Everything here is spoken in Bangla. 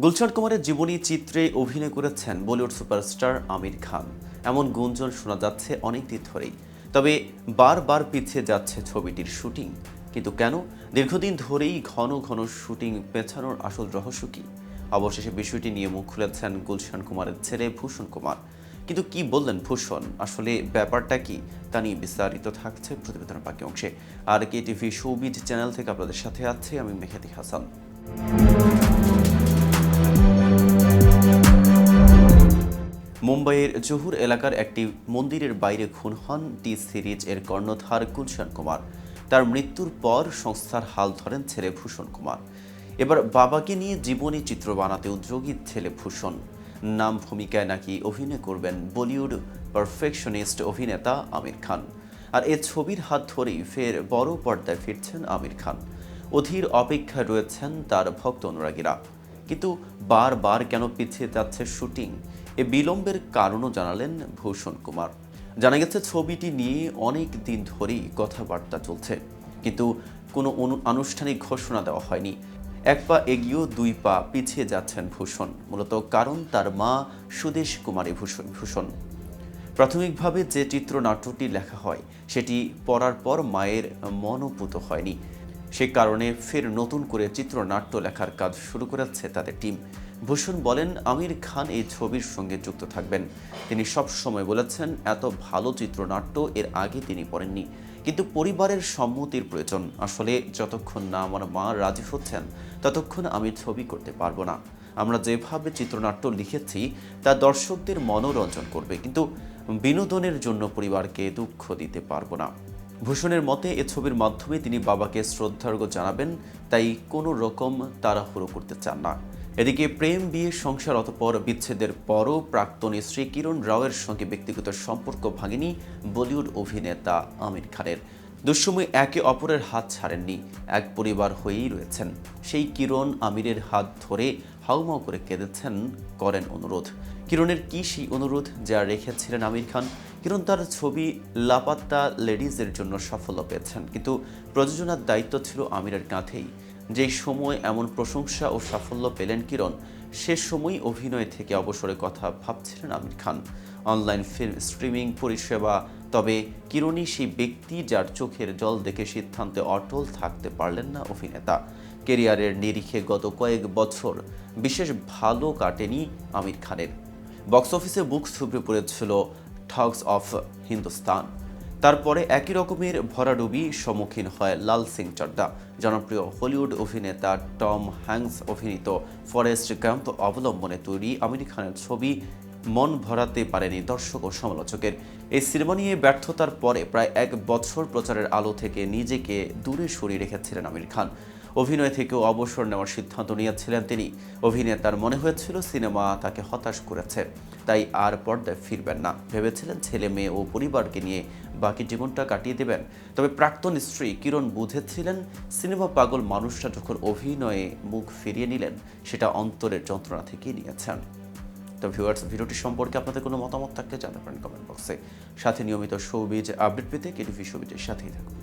গুলশান কুমারের জীবনী চিত্রে অভিনয় করেছেন বলিউড সুপারস্টার আমির খান। এমন গুঞ্জন শোনা যাচ্ছে অনেক দিন ধরেই। তবে বারবার পিছিয়ে যাচ্ছে ছবিটির শুটিং। কিন্তু কেন? দীর্ঘদিন ধরেই ঘন ঘন শুটিং পেছানোর আসল রহস্য কি? অবশেষে বিষয়টি নিয়ে মুখ খুলেছেন গুলশান কুমারের ছেলে ভূষণ কুমার। কিন্তু কি বললেন ভূষণ? আসলে ব্যাপারটা কি? তা নিয়ে বিস্তারিত থাকছে প্রতিবেদনের বাকি অংশে। আর কে টিভি শোবিজ চ্যানেল থেকে আপনাদের সাথে আছে আমি মেহেদি হাসান। মুম্বাইয়ের জহুর এলাকার একটি মন্দিরের বাইরে খুন হন টি সিরিজ এর কর্ণধার গুলশান কুমার। তার মৃত্যুর পর সংস্থার হাল ধরেন ছেলে ভূষণ কুমার। এবার বাবাকে নিয়ে জীবনী চিত্র বানাতে উদ্যোগী ছেলে ভূষণ। নাম ভূমিকায় নাকি অভিনয় করবেন বলিউড পারফেকশনিস্ট অভিনেতা আমির খান। আর এ ছবির হাত ধরেই ফের বড় পর্দায় ফিরছেন আমির খান। অধীর অপেক্ষায় রয়েছেন তার ভক্ত অনুরাগীরা। কিন্তু বারবার কেন পিছিয়ে যাচ্ছে শুটিং? এ বিলম্বের কারণও জানালেন ভূষণ কুমার। জানা গেছে, ছবিটি নিয়ে অনেক দিন ধরেই কথাবার্তা চলছে, কিন্তু কোনো আনুষ্ঠানিক ঘোষণা দেওয়া হয়নি। এক পা এগিয়েও দুই পা পিছিয়ে যাচ্ছেন ভূষণ। মূলত কারণ তার মা সুদেশ কুমারী ভূষণ ভূষণ। প্রাথমিকভাবে যে চিত্রনাট্যটি লেখা হয়, সেটি পড়ার পর মায়ের মনোপুত হয়নি। সে কারণে ফের নতুন করে চিত্রনাট্য লেখার কাজ শুরু করেছে তাদের টিম। ভূষণ বলেন, আমির খান এই ছবির সঙ্গে যুক্ত থাকবেন। তিনি সব সময় বলেছেন, এত ভালো চিত্রনাট্য এর আগে তিনি পড়েননি কিন্তু পরিবারের সম্মতির প্রয়োজন। আসলে যতক্ষণ না আমার মা রাজি হচ্ছেন, ততক্ষণ আমি ছবি করতে পারব না। আমরা যেভাবে চিত্রনাট্য লিখেছি, তা দর্শকদের মনোরঞ্জন করবে। কিন্তু বিনোদনের জন্য পরিবারকে দুঃখ দিতে পারব না। ভূষণের মতে, এ ছবির মাধ্যমে তিনি বাবাকে শ্রদ্ধার্ঘ্য জানাবেন, তাই কোনো রকম তাড়াহুড়ো করতে চান না। এদিকে প্রেম, বিয়ে, সংসার অতপর বিচ্ছেদের পরও প্রাক্তন স্ত্রী কিরণ রাওয়ের সঙ্গে ব্যক্তিগত সম্পর্ক ভাঙেনি বলিউড অভিনেতা আমির খানের। দুঃসময় একে অপরের হাত ছাড়েননি, এক পরিবার হয়েই রয়েছেন। সেই কিরণ আমিরের হাত ধরে হাউমাউ করে কেঁদেছেন করেন অনুরোধ। কিরণের কি সেই অনুরোধ যা রেখেছিলেন আমির খান? কিরণ তার ছবি লাপাত্তা লেডিজের জন্য সাফল্য পেয়েছেন, কিন্তু প্রযোজনার দায়িত্ব ছিল আমিরের কাঁধেই। যেই সময় এমন প্রশংসা ও সাফল্য পেলেন কিরণ, সে সময় অভিনয় থেকে অবসরের কথা ভাবছিলেন Aamir Khan. Online film streaming পরিষেবা, তবে কিরণই সেই ব্যক্তি যার চোখের জল দেখে সিদ্ধান্তে অটল থাকতে পারলেন না অভিনেতা। কেরিয়ারের নিরিখে গত কয়েক বছর বিশেষ ভালো কাটেনি আমির খানের। বক্স অফিসে বুক থুবড়ে পড়েছিল ঠগস অফ হিন্দুস্তান। তারপরে একই রকমের ভরাডুবি সম্মুখীন হয় লাল সিং চড্ডা। জনপ্রিয় হলিউড অভিনেতা টম হ্যাংস অভিনীত ফরেস্ট গ্যাম্প অবলম্বনে তৈরি আমির খানের ছবি মন ভরাতে পারেনি দর্শক ও সমালোচকের। এই সিনেমা নিয়ে ব্যর্থতার পরে প্রায় এক বছর প্রচারের আলো থেকে নিজেকে দূরে সরিয়ে রেখেছিলেন আমির খান। অভিনয় থেকেও অবসর নেওয়ার সিদ্ধান্ত নিয়েছিলেন তিনি। অভিনেতার মনে হয়েছিল সিনেমা তাকে হতাশ করেছে, তাই আর পর্দায় ফিরবেন না। ভেবেছিলেন ছেলে, মেয়ে ও পরিবারকে নিয়ে বাকি জীবনটা কাটিয়ে দেবেন। তবে প্রাক্তন স্ত্রী কিরণ বুঝেছিলেন, সিনেমা পাগল মানুষরা যখন অভিনয়ে মুখ ফিরিয়ে নিলেন, সেটা অন্তরের যন্ত্রণা থেকেই নিয়েছেন। তো ভিউয়ার্স ভিডিওটি সম্পর্কে আপনাদের কোনো মতামত থাকলে জানাবেন কমেন্ট বক্সে। সাথে নিয়মিত শোবিজ আপডেট পেতে কেটিভি শোবিজের সাথেই থাকুন।